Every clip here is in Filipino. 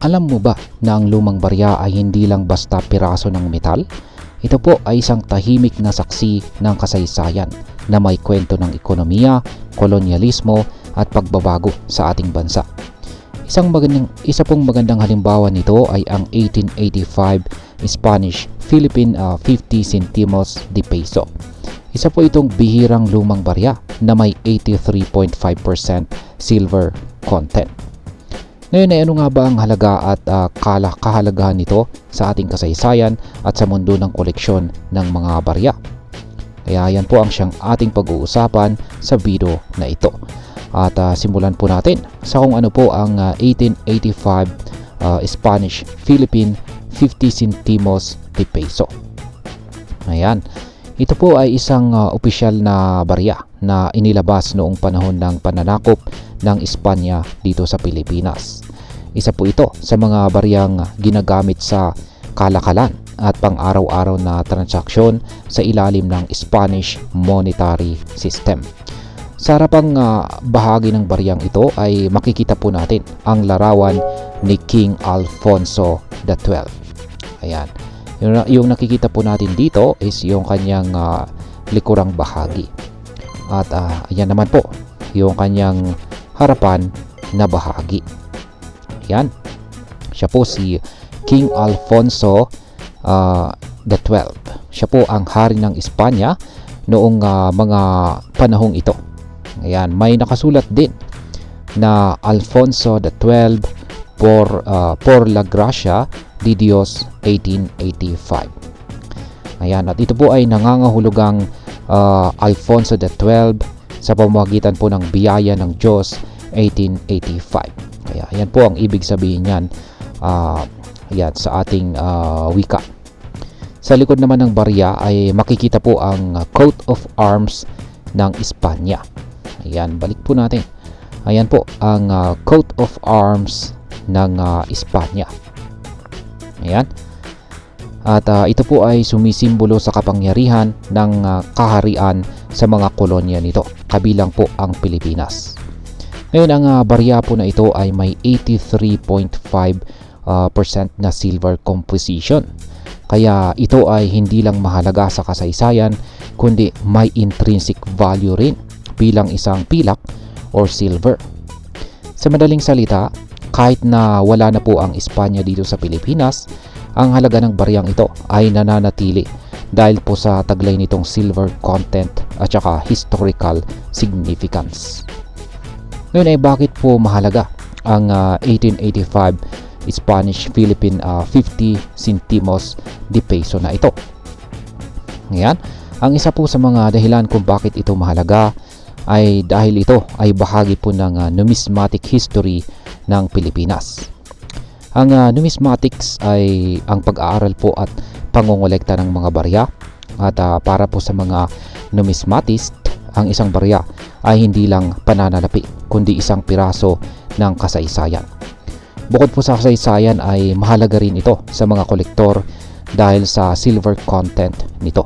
Alam mo ba na ang lumang barya ay hindi lang basta piraso ng metal? Ito po ay isang tahimik na saksi ng kasaysayan na may kwento ng ekonomiya, kolonyalismo at pagbabago sa ating bansa. Isang magandang, isa pong magandang halimbawa nito ay ang 1885 Spanish-Philippine ah, 50 centimos de peso. Isa po itong bihirang lumang barya na may 83.5% silver content. Ngayon ay ano nga ba ang halaga at kala kahalagahan nito sa ating kasaysayan at sa mundo ng koleksyon ng mga barya? Kaya yan po ang siyang ating pag-uusapan sa video na ito. At ah, simulan po natin sa kung ano po ang ah, 1885 ah, Spanish-Philippine 50 centimos de peso. Ayan. Ito po ay isang ah, opisyal na barya na inilabas noong panahon ng pananakop ng Espanya dito sa Pilipinas. Isa po ito sa mga baryang ginagamit sa kalakalan at pang-araw-araw na transaksyon sa ilalim ng Spanish monetary system. Sa harapang ah, bahagi ng baryang ito ay makikita po natin ang larawan ni King Alfonso XII. Ayan. Yung, yung nakikita po natin dito is yung kanyang ah, likurang bahagi. At ah, ayan naman po yung kanyang harapan na bahagi. Ayan. Siya po si King Alfonso ah, XII. Siya po ang hari ng Espanya noong ah, mga panahong ito. Ayan, may nakasulat din na Alfonso XII por ah, por la gracia de Dios 1885. Ayan, at ito po ay nangangahulugang ah, Alfonso XII sa pamamagitan po ng biyaya ng Diyos 1885. Kaya ayan po ang ibig sabihin niyan ah, ayan, sa ating ah, wika. Sa likod naman ng barya ay makikita po ang coat of arms ng Espanya. Ayan, balik po natin. Ayan po ang ah, coat of arms ng ah, Espanya. Ayan. At ah, ito po ay sumisimbolo sa kapangyarihan ng ah, kaharian sa mga kolonya nito, kabilang po ang Pilipinas. Ngayon ang ah, barya po na ito ay may 83.5 ah, percent na silver composition. Kaya ito ay hindi lang mahalaga sa kasaysayan kundi may intrinsic value rin bilang isang pilak or silver. Sa madaling salita, kahit na wala na po ang Espanya dito sa Pilipinas, ang halaga ng baryang ito ay nananatili dahil po sa taglay nitong silver content at saka historical significance. Ngayon ay bakit po mahalaga ang ah, 1885 Spanish-Philippine ah, 50 centimos de peso na ito? Ngayon, ang isa po sa mga dahilan kung bakit ito mahalaga ay dahil ito ay bahagi po ng ah, numismatic history ng Pilipinas. Ang ah, numismatics ay ang pag-aaral po at pangongolekta ng mga barya at ah, para po sa mga numismatist, ang isang barya ay hindi lang pananalapi kundi isang piraso ng kasaysayan. Bukod po sa kasaysayan ay mahalaga rin ito sa mga kolektor dahil sa silver content nito.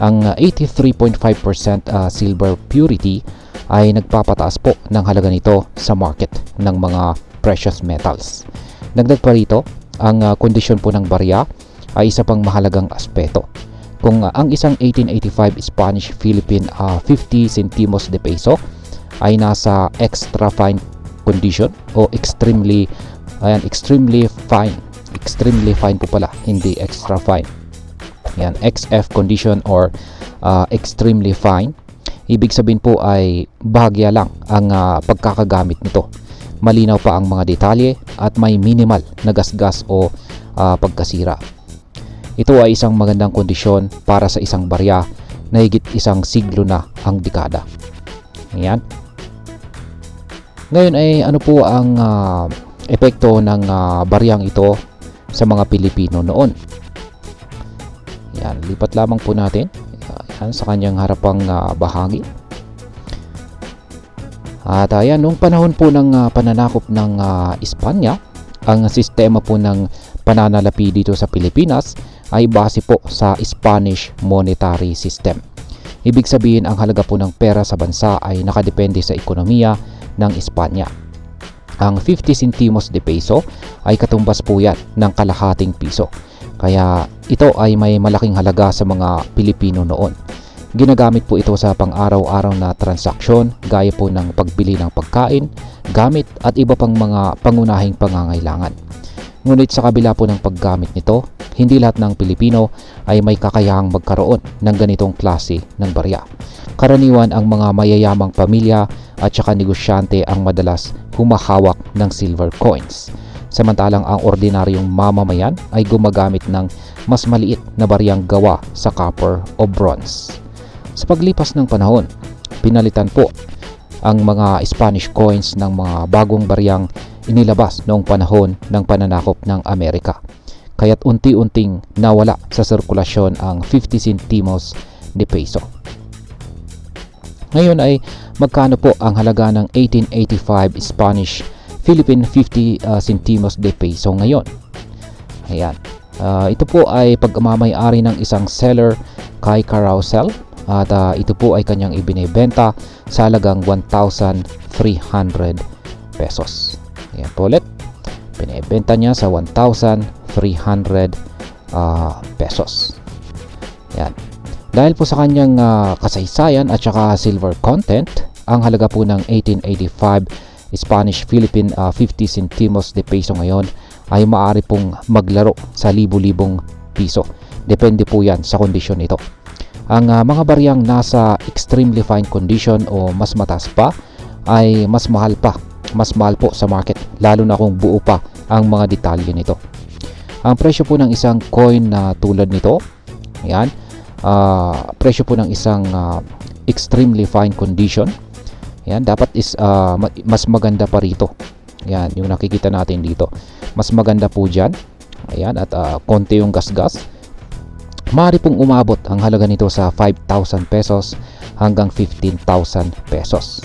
Ang ah, 83.5% ah, silver purity ay nagpapataas po ng halaga nito sa market ng mga precious metals. Dagdag pa rito, ang ah, kondisyon po ng barya ay isa pang mahalagang aspeto. Kung ah, ang isang 1885 Spanish-Philippine ah, 50 centimos de peso ay nasa extra fine condition o extremely ayan extremely fine extremely fine po pala hindi extra fine. Yan XF condition or ah, extremely fine ibig sabihin po ay bahagya lang ang ah, pagkakagamit nito. Malinaw pa ang mga detalye at may minimal na gasgas o ah, pagkasira ito ay isang magandang kondisyon para sa isang barya na higit isang siglo na ang dekada Ayan. Ngayon ay ano po ang ah, epekto ng ah, baryang ito sa mga Pilipino noon. Yan, lipat lamang po natin yan, sa kanyang harapang ah, bahagi. At ayan, noong panahon po ng ah, pananakop ng ah, Espanya, ang sistema po ng pananalapi dito sa Pilipinas ay base po sa Spanish monetary system. Ibig sabihin ang halaga po ng pera sa bansa ay nakadepende sa ekonomiya ng Espanya. Ang 50 centimos de peso ay katumbas po yan ng kalahating piso. Kaya ito ay may malaking halaga sa mga Pilipino noon. Ginagamit po ito sa pang-araw-araw na transaksyon gaya po ng pagbili ng pagkain, gamit at iba pang mga pangunahing pangangailangan. Ngunit sa kabila po ng paggamit nito, hindi lahat ng Pilipino ay may kakayahang magkaroon ng ganitong klase ng barya. Karaniwan ang mga mayayamang pamilya at saka negosyante ang madalas humahawak ng silver coins. Samantalang ang ordinaryong mamamayan ay gumagamit ng mas maliit na baryang gawa sa copper o bronze. Sa paglipas ng panahon, pinalitan po ang mga Spanish coins ng mga bagong baryang inilabas noong panahon ng pananakop ng Amerika. Kaya't unti-unting nawala sa sirkulasyon ang 50 centimos de peso. Ngayon ay magkano po ang halaga ng 1885 Spanish Philippine 50 uh, centimos de peso ngayon? Ayan. Uh, ito po ay pagmamayari ng isang seller kay Carousel at uh, ito po ay kanyang ibinebenta sa halagang 1,300 pesos. Ayan po ulit. Binebenta niya sa 1,300 uh, pesos. Ayan. Dahil po sa kanyang uh, kasaysayan at saka silver content, ang halaga po ng 1885 Spanish Philippine uh, 50 centimos de peso ngayon ay maaari pong maglaro sa libu-libong piso. Depende po yan sa kondisyon nito. Ang uh, mga baryang nasa extremely fine condition o mas mataas pa ay mas mahal pa. Mas mahal po sa market lalo na kung buo pa ang mga detalye nito. Ang presyo po ng isang coin na tulad nito, ayan, uh, presyo po ng isang uh, extremely fine condition, ayan, dapat is uh, mas maganda pa rito. Ayan, yung nakikita natin dito. Mas maganda po dyan. Ayan, at uh, konti yung gasgas. Maaari pong umabot ang halaga nito sa 5,000 pesos hanggang 15,000 pesos.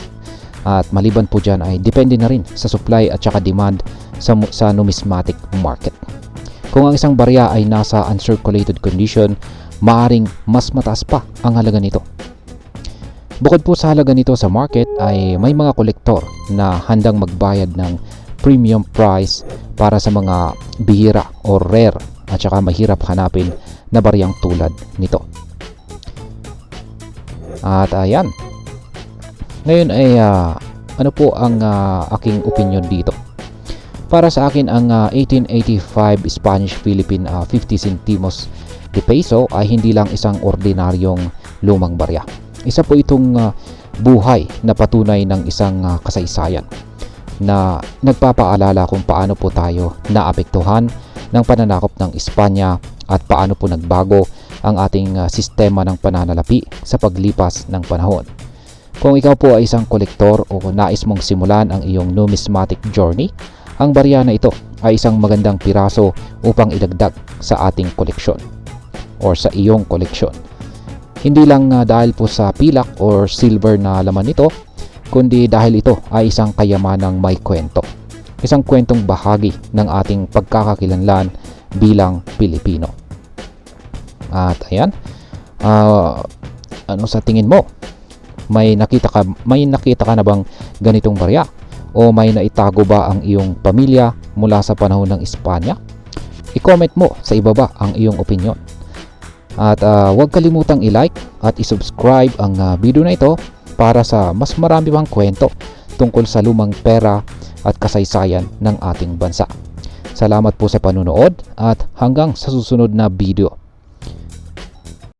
At maliban po dyan ay depende na rin sa supply at saka demand sa, sa numismatic market. Kung ang isang barya ay nasa uncirculated condition, maaring mas mataas pa ang halaga nito. Bukod po sa halaga nito sa market ay may mga kolektor na handang magbayad ng premium price para sa mga bihira o rare at saka mahirap hanapin na baryang tulad nito. At ayan. Ngayon ay uh, ano po ang uh, aking opinion dito. Para sa akin ang uh, 1885 Spanish Philippine uh, 50 centimos de peso ay hindi lang isang ordinaryong lumang barya. Isa po itong uh, buhay na patunay ng isang uh, kasaysayan na nagpapaalala kung paano po tayo naapektuhan ng pananakop ng Espanya at paano po nagbago ang ating uh, sistema ng pananalapi sa paglipas ng panahon. Kung ikaw po ay isang kolektor o nais mong simulan ang iyong numismatic journey, ang barya na ito ay isang magandang piraso upang idagdag sa ating koleksyon or sa iyong koleksyon. Hindi lang uh, dahil po sa pilak or silver na laman nito, kundi dahil ito ay isang kayamanang may kwento. Isang kwentong bahagi ng ating pagkakakilanlan bilang Pilipino. At ayan, uh, ano sa tingin mo? May nakita ka may nakita ka na bang ganitong barya? O may naitago ba ang iyong pamilya mula sa panahon ng Espanya? I-comment mo sa ibaba ang iyong opinion. At uh, huwag kalimutang i-like at i-subscribe ang uh, video na ito para sa mas marami pang kwento tungkol sa lumang pera at kasaysayan ng ating bansa. Salamat po sa panunood at hanggang sa susunod na video.